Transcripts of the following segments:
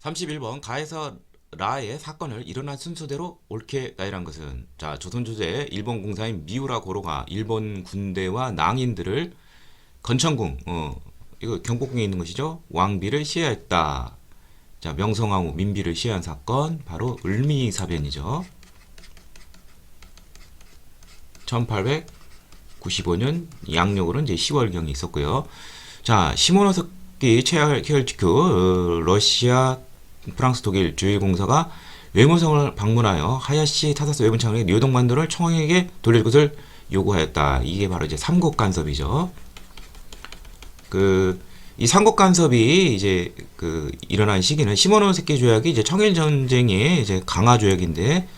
31번 가에서 라의 사건을 일어난 순서대로 옳게 나열한 것은 자 조선 조제 일본 공사인 미우라 고로가 일본 군대와 낭인들을 건천궁 어 이거 경복궁에 있는 것이죠? 왕비를 시해했다. 자 명성황후 민비를 시해한 사건 바로 을미 사변이죠. 1895년 양력으로 이제 10월경이 있었고요. 자 시모노스키 체알키얼치큐 어, 러시아 프랑스 독일 주일공사가 외무성을 방문하여 하야시 타사스 외무창의 요동반도를 청왕에게 돌릴 것을 요구하였다. 이게 바로 이제 삼국 간섭이죠. 그 이 삼국 간섭이 이제 그 일어난 시기는 시모노세키 조약이 이제 청일 전쟁의 이제 강화 조약인데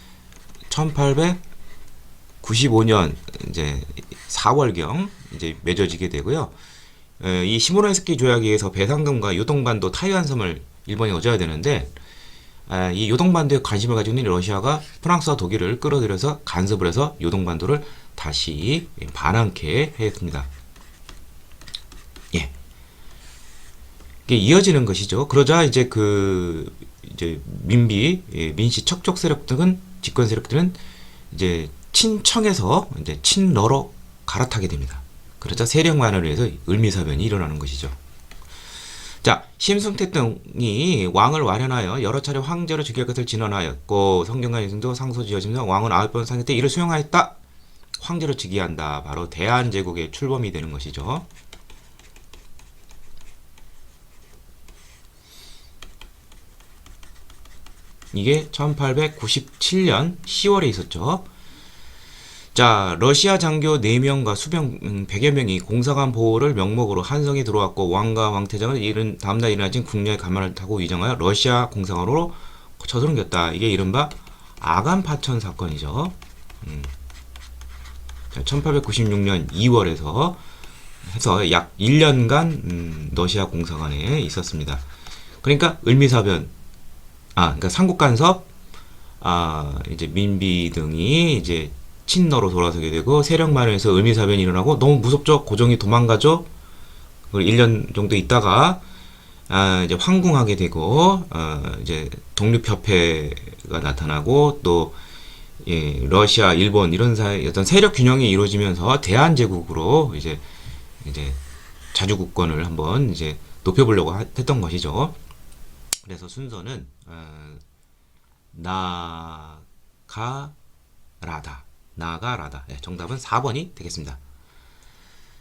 1895년 이제 4월경 이제 맺어지게 되고요. 에, 이 시모노세키 조약에 의해서 배상금과 요동반도 타이완 섬을 일본이 얻어야 되는데 아, 이 요동반도에 관심을 가지고 있는 러시아가 프랑스와 독일을 끌어들여서 간섭을 해서 요동반도를 다시 반환케 했습니다. 예. 이게 이어지는 것이죠. 그러자 이제 그 이제 민비 예, 민씨 척족 세력 등은 집권 세력들은 이제 친청에서 이제 친러로 갈아타게 됩니다. 그러자 세력만을 위해서 을미사변이 일어나는 것이죠. 자, 심승태 등이 왕을 완연하여 여러 차례 황제로 즉위할 것을 진언하였고 성경과 예승도 상소지어지면서 왕은 아홉 번 상해 때 이를 수용하였다. 황제로 즉위한다. 바로 대한제국의 출범이 되는 것이죠. 이게 1897년 10월에 있었죠. 자, 러시아 장교 4명과 수병 음, 100여 명이 공사관 보호를 명목으로 한성에 들어왔고 왕과 왕태자는 이른 다음날 일어나진 국녀의 가마를 타고 위정하여 러시아 공사관으로 쳐들어옮겼다. 이게 이른바 아간 파천 사건이죠. 음. 자, 1896년 2월에서 해서 약 1년간 음, 러시아 공사관에 있었습니다. 그러니까 을미사변, 아, 그러니까 삼국간섭, 아, 이제 민비 등이 이제 친너로 돌아서게 되고 세력만에서 을미사변이 일어나고 너무 무섭죠. 고종이 도망가죠. 그리고 1년 정도 있다가 아, 이제 황궁하게 되고 어, 이제 독립협회가 나타나고 또 예, 러시아, 일본 이런 사이 어떤 세력 균형이 이루어지면서 대한제국으로 이제 이제 자주국권을 한번 이제 높여보려고 하- 했던 것이죠. 그래서 순서는 어, 나가라다. 나가라다. 예, 정답은 4번이 되겠습니다.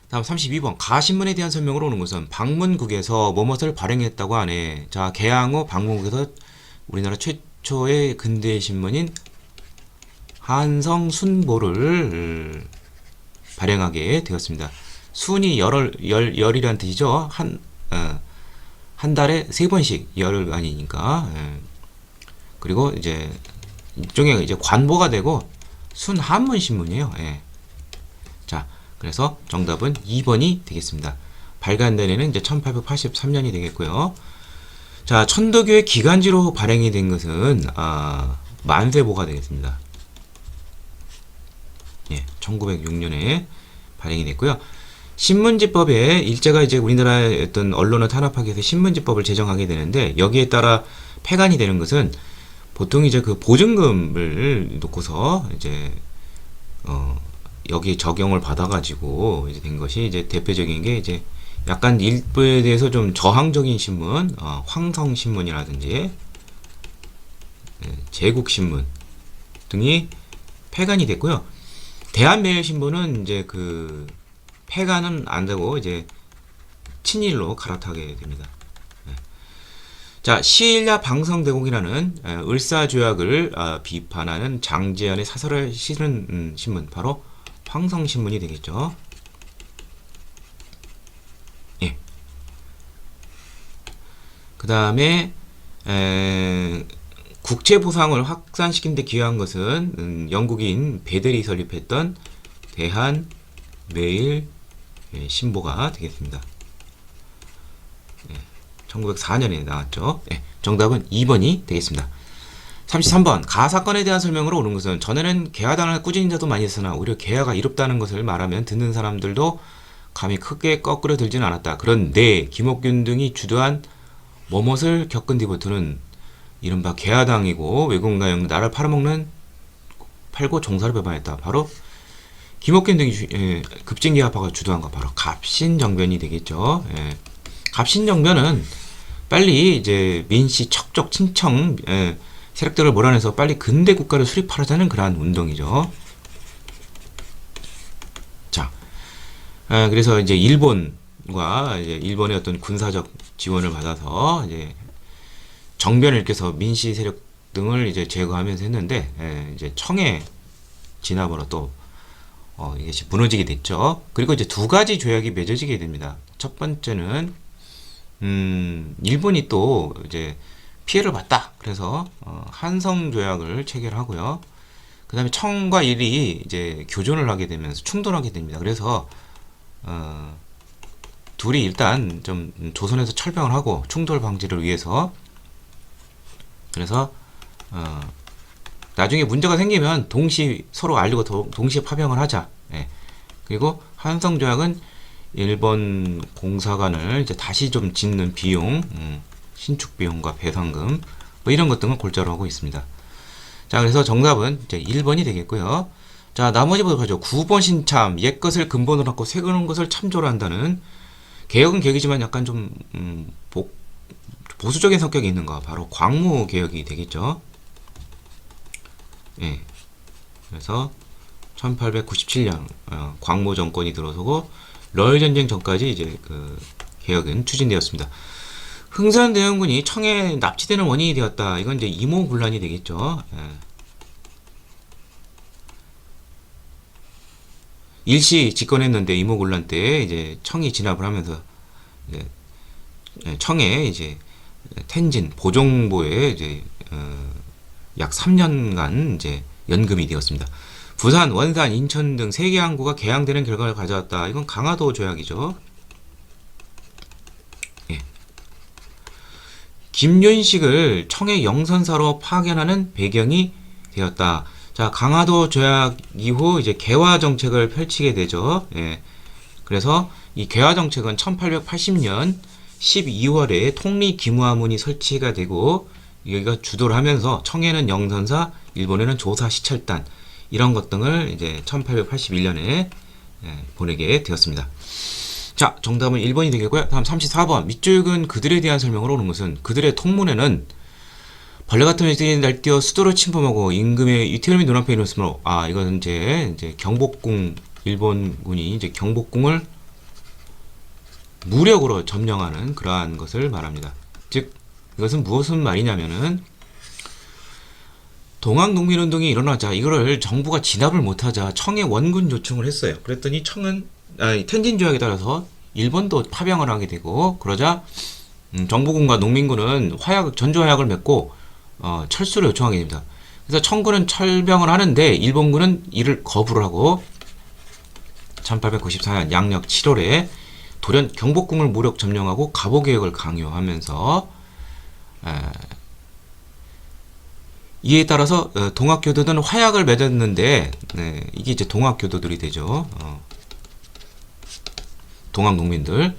다음 32번 가신문에 대한 설명으로 오는 것은 방문국에서 뭐뭇을 발행했다고 하네. 자, 개항 후 방문국에서 우리나라 최초의 근대 신문인 한성 순보를 발행하게 되었습니다. 순이 열을 열 열이란 뜻이죠. 한 어, 한 달에 세 번씩 열흘 아니니까. 예. 그리고 이제 일종의 이제 관보가 되고 순한문 신문이에요. 예. 자, 그래서 정답은 2번이 되겠습니다. 발간된 해는 이제 1883년이 되겠고요. 자, 천도교의 기간지로 발행이 된 것은 아, 만세보가 되겠습니다. 예, 1906년에 발행이 됐고요. 신문지법에 일제가 이제 우리나라의 어떤 언론을 탄압하기 위해서 신문지법을 제정하게 되는데 여기에 따라 폐간이 되는 것은 보통 이제 그 보증금을 놓고서 이제 어 여기 적용을 받아가지고 이제 된 것이 이제 대표적인 게 이제 약간 일부에 대해서 좀 저항적인 신문, 어, 황성 신문이라든지 예, 제국 신문 등이 폐간이 됐고요. 대한매일신문은 이제 그 폐간은 안 되고 이제 친일로 갈아타게 됩니다. 예. 자, 시일야 방성대공이라는 에, 을사조약을 아, 비판하는 장제연의 사설을 실은 음, 신문 바로 황성신문이 되겠죠. 예. 그 다음에 국채 보상을 확산시킨 데 기여한 것은 음, 영국인 베델이 설립했던 대한 매일 예, 신보가 되겠습니다. 1904년에 나왔죠. 예, 정답은 2번이 되겠습니다. 33번 가 사건에 대한 설명으로 오는 것은 전에는 개화당을 꾸짖는 자도 많이 있으나 오히려 개화가 이롭다는 것을 말하면 듣는 사람들도 감히 크게 거꾸로 들지는 않았다. 그런데 김옥균 등이 주도한 뭐뭇을 겪은 뒤부터는 이른바 개화당이고 외국가영 나라를 팔아먹는 팔고 종사를 배반했다. 바로 김옥균 등이 주- 예, 급진개화파가 주도한 거 바로 갑신정변이 되겠죠. 예. 갑신정변은 빨리 이제 민씨 척적 친청 예, 세력들을 몰아내서 빨리 근대 국가를 수립하려는 그러한 운동이죠. 자, 아, 그래서 이제 일본과 이제 일본의 어떤 군사적 지원을 받아서 이제 정변을 일으켜서 민씨 세력 등을 이제 제거하면서 했는데 예, 이제 청해 진압으로 또 어, 이것이 무너지게 됐죠. 그리고 이제 두 가지 조약이 맺어지게 됩니다. 첫 번째는 음, 일본이 또 이제 피해를 봤다. 그래서 어, 한성 조약을 체결하고요. 그 다음에 청과 일이 이제 교전을 하게 되면서 충돌하게 됩니다. 그래서 어, 둘이 일단 좀 조선에서 철병을 하고 충돌 방지를 위해서 그래서 어, 나중에 문제가 생기면 동시 서로 알리고 도- 동시에 파병을 하자. 예. 그리고 한성 조약은 일본 공사관을 이제 다시 좀 짓는 비용, 음, 신축 비용과 배상금 뭐 이런 것 등을 골자로 하고 있습니다. 자, 그래서 정답은 이제 1번이 되겠고요. 자, 나머지 보도록 하죠. 9번 신참, 옛 것을 근본으로 하고 새거는 것을 참조를 한다는 개혁은 개혁이지만 약간 좀 음, 복, 보수적인 성격이 있는 거 바로 광무 개혁이 되겠죠. 예. 그래서 1897년 어, 광무 정권이 들어서고 러일 전쟁 전까지 이제 그 개혁은 추진되었습니다. 흥선 대원군이 청에 납치되는 원인이 되었다. 이건 이제 이모 군란이 되겠죠. 예. 일시 집권했는데 이모 군란 때 이제 청이 진압을 하면서 이제 예, 청에 이제 텐진 보정보에 이제 어, 약 3년간 이제 연금이 되었습니다. 부산, 원산, 인천 등세개 항구가 개항되는 결과를 가져왔다. 이건 강화도 조약이죠. 예. 김윤식을 청의 영선사로 파견하는 배경이 되었다. 자, 강화도 조약 이후 이제 개화 정책을 펼치게 되죠. 예. 그래서 이 개화 정책은 1880년 12월에 통리 기무화문이 설치가 되고 여기가 주도를 하면서 청해는 영선사, 일본에는 조사 시찰단 이런 것 등을 이제 1881년에 보내게 되었습니다. 자, 정답은 1번이 되겠고요. 다음 34번. 밑줄근 그들에 대한 설명으로 오는 것은 그들의 통문에는 벌레 같은 애들이 날뛰어 수도를 침범하고 임금의 이태원이 눈앞에 이뤘으므로 아 이건 이제 이제 경복궁 일본군이 이제 경복궁을 무력으로 점령하는 그러한 것을 말합니다. 즉 이것은 무엇은 말이냐면은 동학농민운동이 일어나자 이거를 정부가 진압을 못하자 청에 원군 요청을 했어요. 그랬더니 청은 아니, 텐진 조약에 따라서 일본도 파병을 하게 되고 그러자 음, 정부군과 농민군은 화약 전조 화약을 맺고 어, 철수를 요청하게 됩니다. 그래서 청군은 철병을 하는데 일본군은 이를 거부를 하고 1894년 양력 7월에 돌연 경복궁을 무력 점령하고 갑오 개혁을 강요하면서 에, 이에 따라서 어, 동학교도들은 화약을 맺었는데 네, 이게 이제 동학교도들이 되죠. 어, 동학 농민들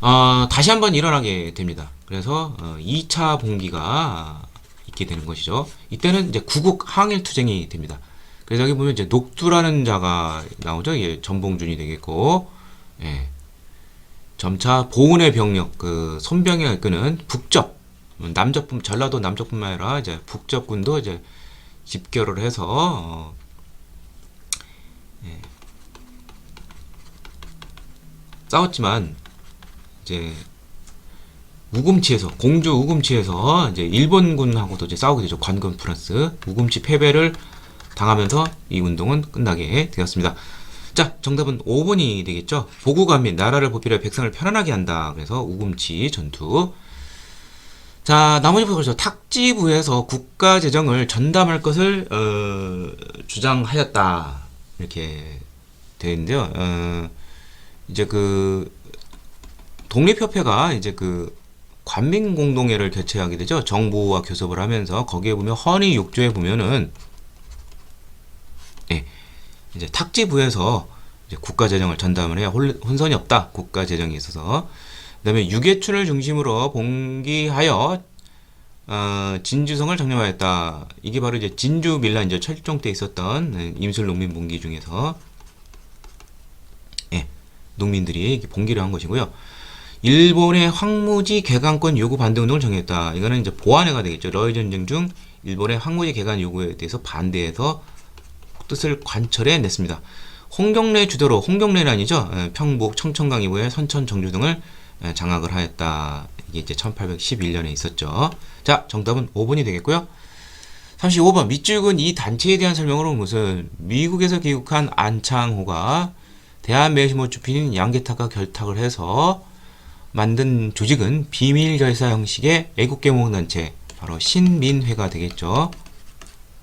어, 다시 한번 일어나게 됩니다. 그래서 어, 2차 봉기가 있게 되는 것이죠. 이때는 이제 구국 항일 투쟁이 됩니다. 그래서 여기 보면 이제 녹두라는 자가 나오죠. 이게 전봉준이 되겠고, 예. 점차 보은의 병력, 그 손병에 이끄는 북적, 남적뿐 전라도 남적뿐만 아니라 이제 북적군도 이제 집결을 해서 어, 예. 싸웠지만 이제 우금치에서 공주 우금치에서 이제 일본군하고도 이제 싸우게 되죠. 관건 프랑스 우금치 패배를 당하면서 이 운동은 끝나게 되었습니다. 자, 정답은 5번이 되겠죠. 보국감 및 나라를 보필해 백성을 편안하게 한다. 그래서 우금치 전투. 자, 나머지 보죠. 탁지부에서 국가 재정을 전담할 것을 어, 주장하였다. 이렇게 되어 있는데요. 어, 이제 그 독립협회가 이제 그 관민공동회를 개최하게 되죠. 정부와 교섭을 하면서 거기에 보면 허니 6조에 보면은 예, 이제 탁지부에서 국가 재정을 전담을 해야 홀- 혼선이 없다. 국가 재정에 있어서 그다음에 유계춘을 중심으로 봉기하여 어, 진주성을 정령하였다. 이게 바로 이제 진주 밀란이죠. 철종 때 있었던 네, 임술 농민 봉기 중에서 예, 농민들이 봉기를 한 것이고요. 일본의 황무지 개간권 요구 반대 운동을 정했다. 이거는 이제 보완해가 되겠죠. 러일 전쟁 중 일본의 황무지 개간 요구에 대해서 반대해서 뜻을 관철해 냈습니다. 홍경래 주도로 홍경래는 아니죠. 예, 평북, 청천강 이후에 선천, 정주 등을 예, 장악을 하였다. 이게 이제 1811년에 있었죠. 자, 정답은 5번이 되겠고요. 35번 밑줄근 이 단체에 대한 설명으로 무슨 미국에서 귀국한 안창호가 대한매시모 주필인 양계탁과 결탁을 해서 만든 조직은 비밀 결사 형식의 애국계몽 단체 바로 신민회가 되겠죠.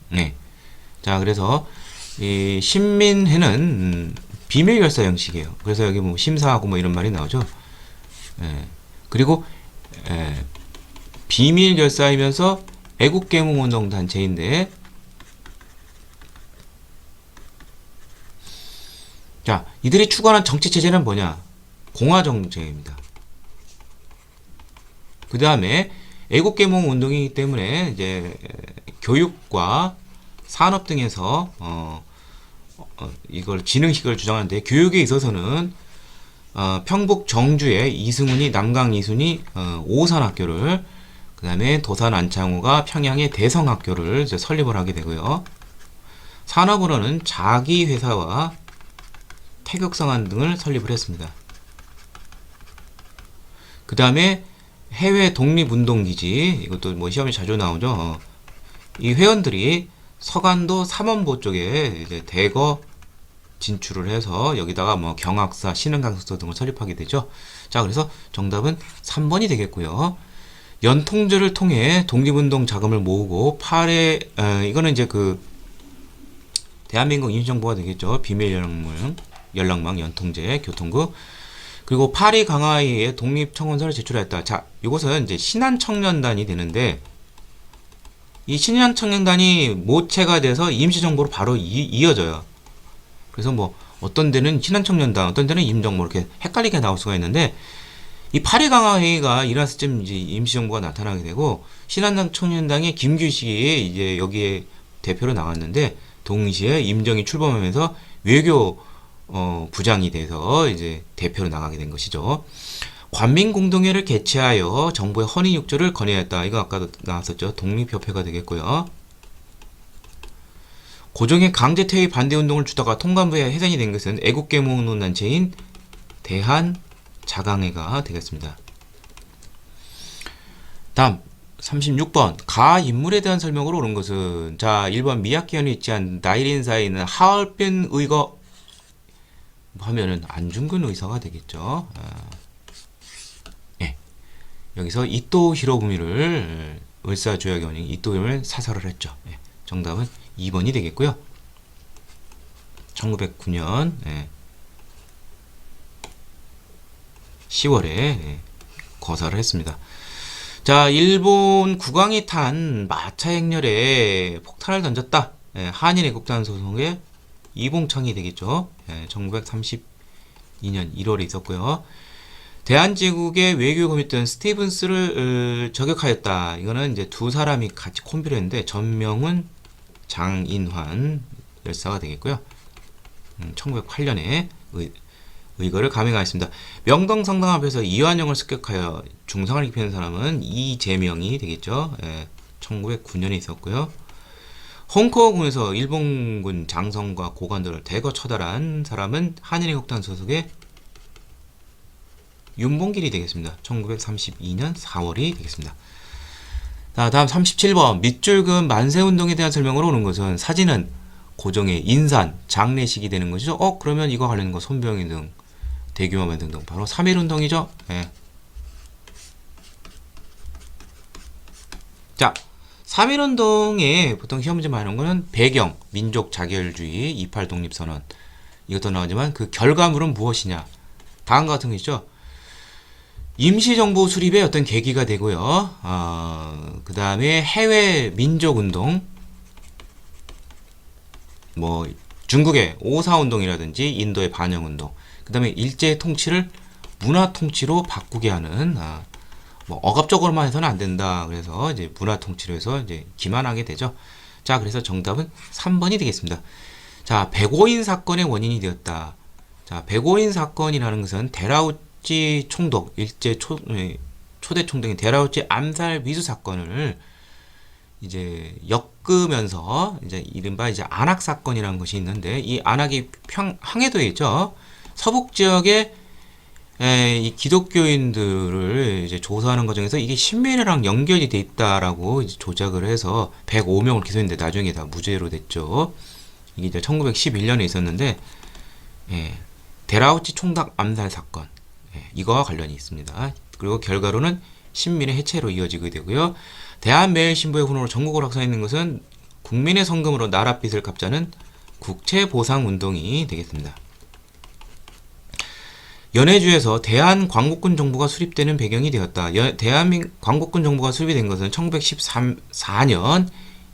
네. 자, 그래서 이 신민회는 음, 비밀 결사 형식이에요. 그래서 여기 뭐 심사하고 뭐 이런 말이 나오죠. 예. 그리고 예. 비밀 결사이면서 애국계몽 운동 단체인데 자, 이들이 추구하는 정치 체제는 뭐냐? 공화 정쟁입니다. 그 다음에 애국계몽 운동이기 때문에 이제 교육과 산업 등에서 어, 어, 이걸 지능식을 주장하는데 교육에 있어서는 어, 평북 정주의 이승훈이 남강 이순이 어, 오산학교를 그 다음에 도산 안창호가 평양의 대성학교를 이제 설립을 하게 되고요. 산업으로는 자기 회사와 태극성안 등을 설립을 했습니다. 그 다음에 해외 독립운동기지 이것도 뭐 시험에 자주 나오죠. 어, 이 회원들이 서간도 삼원보 쪽에 이제 대거 진출을 해서 여기다가 뭐 경학사, 신흥강습소 등을 설립하게 되죠. 자, 그래서 정답은 3번이 되겠고요. 연통제를 통해 독립운동 자금을 모으고 8회 에, 이거는 이제 그 대한민국 임시정부가 되겠죠. 비밀 연락망, 연락망 연통제 교통국 그리고 파리 강화에 독립청원서를 제출했다. 자, 이것은 이제 신한청년단이 되는데 이 신한청년단이 모체가 돼서 임시정부로 바로 이, 어져요 그래서 뭐 어떤 데는 신한청년단, 어떤 데는 임정부 이렇게 헷갈리게 나올 수가 있는데 이 파리 강화 회의가 일어났을 쯤 이제 임시정부가 나타나게 되고 신한청년당의 김규식이 이제 여기에 대표로 나왔는데 동시에 임정이 출범하면서 외교 어, 부장이 돼서 이제 대표로 나가게 된 것이죠. 관민공동회를 개최하여 정부의 헌의 육조를 건의했다. 이거 아까도 나왔었죠. 독립협회가 되겠고요. 고종의 강제 퇴위 반대 운동을 주다가 통감부에 해산이 된 것은 애국계몽론 단체인 대한 자강회가 되겠습니다. 다음 36번 가 인물에 대한 설명으로 오는 것은 자 1번 미야키현이 있지한 나이린사에 있는 하얼빈 의거 하면은 안중근 의사가 되겠죠. 아, 예. 여기서 이토 히로부미를 을사 조약의 원인 이토 히로를 사살을 했죠. 예. 정답은 2번이 되겠고요. 1909년 예. 10월에 예. 거사를 했습니다. 자, 일본 국왕이 탄 마차 행렬에 폭탄을 던졌다. 예, 한일 애국단 소송의 이봉창이 되겠죠. 예, 1932년 1월에 있었고요. 대한제국의 외교검이던 스티븐스를 어, 저격하였다. 이거는 이제 두 사람이 같이 콤비를 했는데 전명은 장인환 열사가 되겠고요. 음, 1908년에 의, 의거를 감행하였습니다. 명동성당 앞에서 이완용을 습격하여 중상을 입히는 사람은 이재명이 되겠죠. 예, 1909년에 있었고요. 홍콩군에서 일본군 장성과 고관들을 대거 처단한 사람은 한일애국단 소속의 윤봉길이 되겠습니다. 1932년 4월이 되겠습니다. 자, 다음 37번 밑줄금 만세운동에 대한 설명으로 오는 것은 사진은 고종의 인산, 장례식이 되는 것이죠. 어 그러면 이거 관련된 거 손병희 등 대규모 만등 등 바로 3.1운동이죠. 예. 자, 3.1운동에 보통 시험 문제 많은 거는 배경, 민족 자결주의, 28 독립선언 이것도 나오지만 그 결과물은 무엇이냐 다음과 같은 거 있죠. 임시정부 수립의 어떤 계기가 되고요. 어, 그 다음에 해외 민족운동, 뭐 중국의 오사운동이라든지 인도의 반영운동, 그 다음에 일제 통치를 문화 통치로 바꾸게 하는 아, 뭐 억압적으로만 해서는 안 된다. 그래서 이제 문화 통치로 해서 이제 기만하게 되죠. 자, 그래서 정답은 3번이 되겠습니다. 자, 백오인 사건의 원인이 되었다. 자, 백오인 사건이라는 것은 데라우 찌 총독 일제 초 예, 초대 총독인 데라우찌 암살 미수 사건을 이제 엮으면서 이제 이른바 이제 안악 사건이라는 것이 있는데 이 안악이 평 항해도에 있죠. 서북 지역에 에, 이 기독교인들을 이제 조사하는 과정에서 이게 신민이랑 연결이 돼 있다라고 조작을 해서 105명을 기소했는데 나중에 다 무죄로 됐죠. 이게 이제 1911년에 있었는데 예, 데라우치 총독 암살 사건 예, 이거와 관련이 있습니다. 그리고 결과로는 신민의 해체로 이어지게 되고요. 대한매일신보의 훈으로 전국으로 확산해 있는 것은 국민의 성금으로 나라 빚을 갚자는 국채보상운동이 되겠습니다. 연해주에서 대한광복군 정부가 수립되는 배경이 되었다. 여- 대한민 광복군 정부가 수립이 된 것은 1914년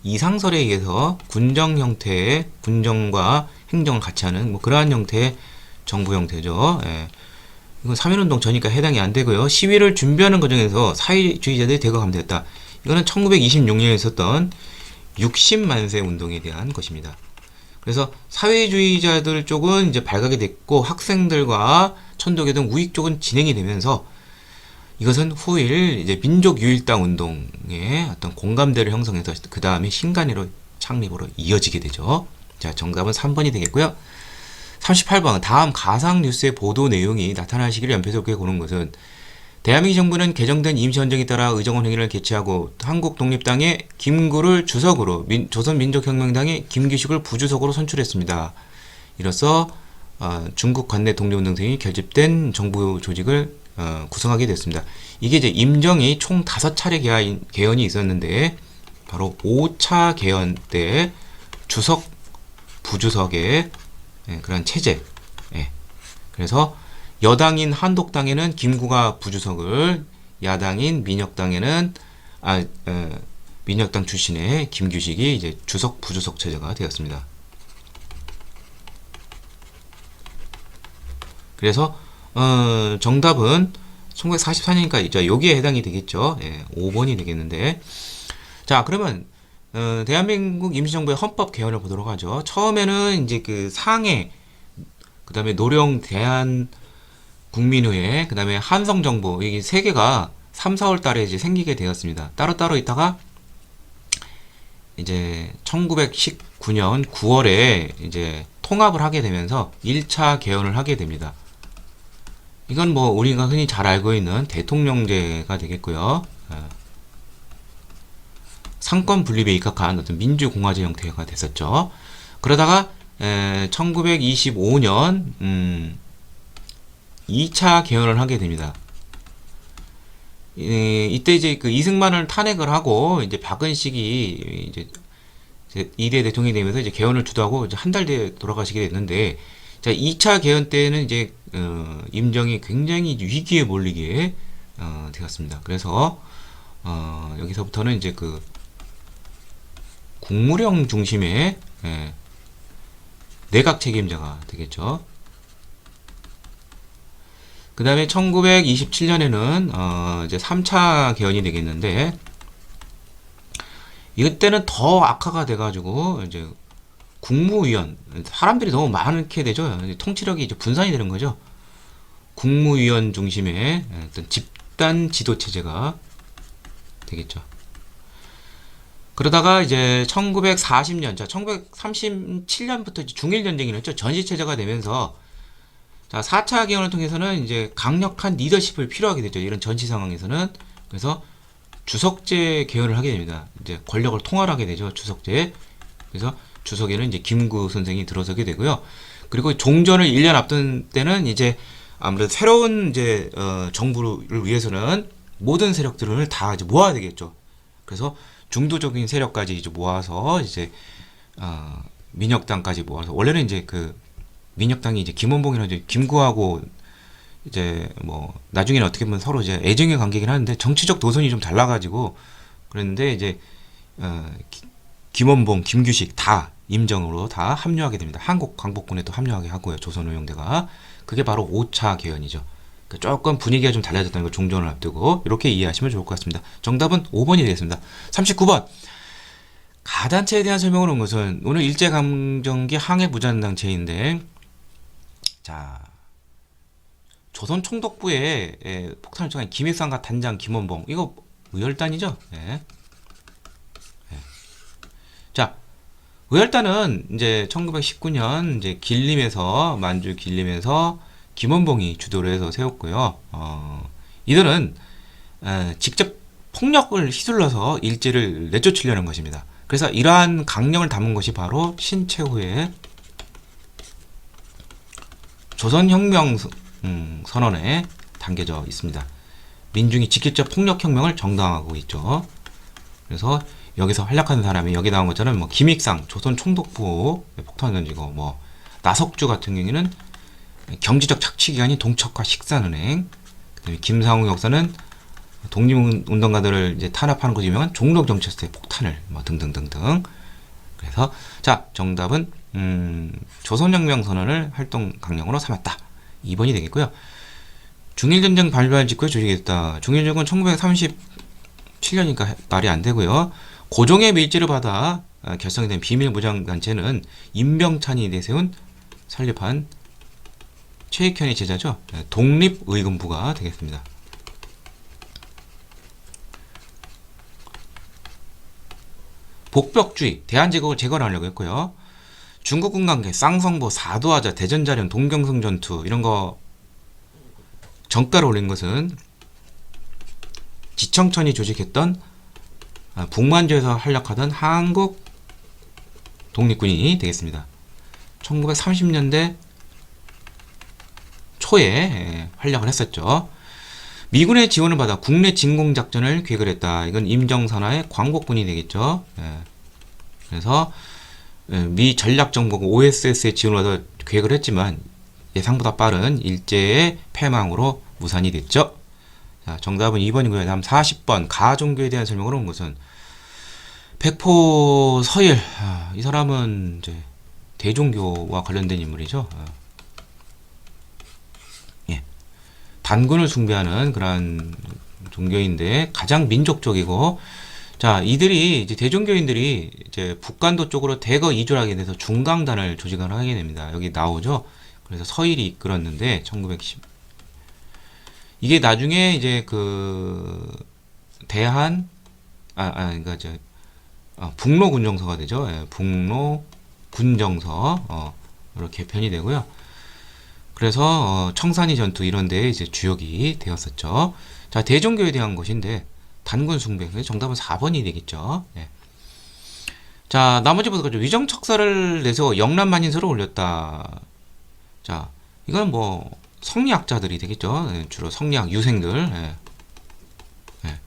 이상설에 의해서 군정 형태의 군정과 행정을 같이 하는 뭐 그러한 형태의 정부 형태죠. 예. 이건 3.1운동 전이니까 해당이 안 되고요. 시위를 준비하는 과정에서 사회주의자들이 대거 감되었다. 이거는 1926년에 있었던 60만세 운동에 대한 것입니다. 그래서 사회주의자들 쪽은 이제 발각이 됐고 학생들과 천도교 등 우익 쪽은 진행이 되면서 이것은 후일 이제 민족 유일당 운동의 어떤 공감대를 형성해서 그 다음에 신간이로 창립으로 이어지게 되죠. 자, 정답은 3번이 되겠고요. 38번 다음 가상 뉴스의 보도 내용이 나타날 시기를 연표적게 고는 것은 대한민국 정부는 개정된 임시헌정에 따라 의정원 회의를 개최하고 한국 독립당의 김구를 주석으로 민- 조선민족혁명당의 김규식을 부주석으로 선출했습니다. 이로써 어, 중국 관내 독립운동 등이 결집된 정부 조직을 어, 구성하게 됐습니다. 이게 이제 임정이 총 다섯 차례 개헌, 개헌이 있었는데 바로 5차 개헌 때 주석 부주석의 예, 그런 체제. 예. 그래서 여당인 한독당에는 김구가 부주석을, 야당인 민혁당에는 아, 어, 민혁당 출신의 김규식이 이제 주석 부주석 체제가 되었습니다. 그래서 어, 정답은 1944년이니까 이제 여기에 해당이 되겠죠. 예, 5번이 되겠는데. 자, 그러면 어, 대한민국 임시정부의 헌법 개헌을 보도록 하죠. 처음에는 이제 그 상해, 그 다음에 노령 대한 국민의회, 그 다음에 한성정부, 이게 세 개가 3, 4월 달에 이제 생기게 되었습니다. 따로따로 있다가 이제 1919년 9월에 이제 통합을 하게 되면서 1차 개헌을 하게 됩니다. 이건 뭐 우리가 흔히 잘 알고 있는 대통령제가 되겠고요. 어. 상권 분립에 입각한 어떤 민주공화제 형태가 됐었죠. 그러다가 에, 1925년 음, 2차 개헌을 하게 됩니다. 이, 이때 이제 그 이승만을 탄핵을 하고 이제 박은식이 이제 2대 대통령이 되면서 이제 개헌을 주도하고 한 달 뒤에 돌아가시게 됐는데 자 2차 개헌 때는 이제 어, 임정이 굉장히 위기에 몰리게 어, 되었습니다. 그래서 어, 여기서부터는 이제 그 국무령 중심의 예, 내각 책임자가 되겠죠. 그 다음에 1927년에는 어, 이제 3차 개헌이 되겠는데 이때는 더 악화가 돼가지고 이제 국무위원 사람들이 너무 많게 되죠. 이제 통치력이 이제 분산이 되는 거죠. 국무위원 중심의 어떤 집단 지도 체제가 되겠죠. 그러다가 이제 1940년, 자 1937년부터 중일 전쟁이 났죠. 전시 체제가 되면서 자 4차 개헌을 통해서는 이제 강력한 리더십을 필요하게 되죠. 이런 전시 상황에서는 그래서 주석제 개헌을 하게 됩니다. 이제 권력을 통할하게 되죠. 주석제. 그래서 주석에는 이제 김구 선생이 들어서게 되고요. 그리고 종전을 1년 앞둔 때는 이제 아무래도 새로운 이제 어, 정부를 위해서는 모든 세력들을 다 이제 모아야 되겠죠. 그래서 중도적인 세력까지 이제 모아서 이제 어, 민혁당까지 모아서 원래는 이제 그 민혁당이 이제 김원봉이랑 이제 김구하고 이제 뭐 나중에는 어떻게 보면 서로 이제 애정의 관계긴 하는데 정치적 도선이 좀 달라가지고 그랬는데 이제 어, 기- 김원봉, 김규식 다 임정으로 다 합류하게 됩니다. 한국 광복군에 도 합류하게 하고요. 조선의용대가 그게 바로 5차 개헌이죠. 그 조금 분위기가 좀 달라졌다는 걸 종전을 앞두고 이렇게 이해하시면 좋을 것 같습니다. 정답은 5번이 되겠습니다. 39번 가단체에 대한 설명을 온 것은 오늘 일제강점기 항해 무장단체인데 자 조선 총독부의 에, 폭탄을 청한 김일상과 단장 김원봉 이거 의열단이죠? 예. 예. 자 의열단은 이제 1919년 이제 길림에서 만주 길림에서 김원봉이 주도를 해서 세웠고요. 어, 이들은 에, 직접 폭력을 휘둘러서 일제를 내쫓으려는 것입니다. 그래서 이러한 강령을 담은 것이 바로 신채후의 조선혁명 서- 음, 선언에 담겨져 있습니다. 민중이 직접적 폭력혁명을 정당화하고 있죠. 그래서 여기서 활약하는 사람이 여기 나온 것처럼 뭐 김익상 조선 총독부 폭탄 던지고 뭐 나석주 같은 경우에는 경제적 착취 기관인 동척과 식산은행 그다음에 김상우 역사는 독립운동가들을 이제 탄압하는 것이 유명한 종로 경찰서에 폭탄을 뭐 등등등등. 그래서 자 정답은 음, 조선혁명 선언을 활동 강령으로 삼았다. 2번이 되겠고요. 중일전쟁 발발 직후에 조직했다. 중일전쟁은 1937년이니까 말이 안 되고요. 고종의 밀지를 받아 아, 결성된 비밀무장단체는 임병찬이 내세운 설립한 최익현의 제자죠 네, 독립의금부가 되겠습니다 복벽주의, 대한제국을 재건하려고 했고요. 중국군 관계, 쌍성보, 사도하자, 대전자령, 동경성 전투 이런 거 정가를 올린 것은 지청천이 조직했던 아, 북만주에서 활약하던 한국 독립군이 되겠습니다. 1930년대 초에 예, 활약을 했었죠. 미군의 지원을 받아 국내 진공 작전을 계획을 했다. 이건 임정선화의 광복군이 되겠죠. 예. 그래서 예, 미 전략정보국 OSS의 지원을 받아 계획을 했지만 예상보다 빠른 일제의 패망으로 무산이 됐죠. 자, 정답은 2번이고요. 다음 40번 가종교에 대한 설명을 온 것은 백포 서일 아, 이 사람은 이제 대종교와 관련된 인물이죠. 아. 예. 단군을 숭배하는 그런 종교인데 가장 민족적이고 자 이들이 이제 대종교인들이 이제 북간도 쪽으로 대거 이주를 하게 돼서 중강단을 조직을 하게 됩니다. 여기 나오죠. 그래서 서일이 이끌었는데 1910 이게 나중에 이제 그 대한 아, 아 그러니까 저 어, 북로 군정서가 되죠. 예, 북로 군정서 어, 이렇게 개편이 되고요. 그래서 어, 청산리 전투 이런 데 이제 주역이 되었었죠. 자 대종교에 대한 것인데 단군 숭배 정답은 4번이 되겠죠. 예. 자 나머지 보도록. 위정척사를 내세워 영란 만인서를 올렸다. 자 이건 뭐 성리학자들이 되겠죠. 예, 주로 성리학 유생들 예. 예.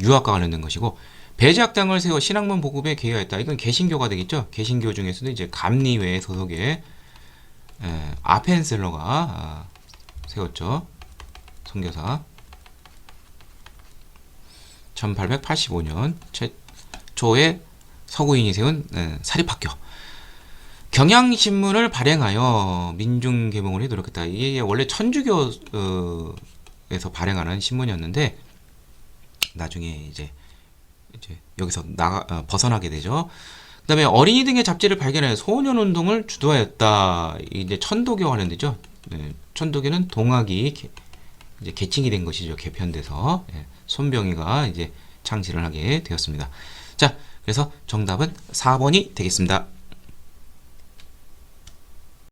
유학과 관련된 것이고 배제학당을 세워 신학문 보급에 개요했다. 이건 개신교가 되겠죠. 개신교 중에서도 이제 감리회 소속의 예, 아펜셀러가 아, 세웠죠. 선교사. 1885년 최초에 서구인이 세운 예, 사립학교. 경향신문을 발행하여 민중개몽을 노력했다. 이게 원래 천주교에서 발행하는 신문이었는데 나중에 이제 이제 여기서 나가 어, 벗어나게 되죠. 그다음에 어린이 등의 잡지를 발견해 소년 운동을 주도하였다. 이제 천도교 관련되죠. 네, 천도교는 동학이 개, 이제 개칭이 된 것이죠. 개편돼서 예, 손병희가 이제 창시를 하게 되었습니다. 자, 그래서 정답은 4번이 되겠습니다.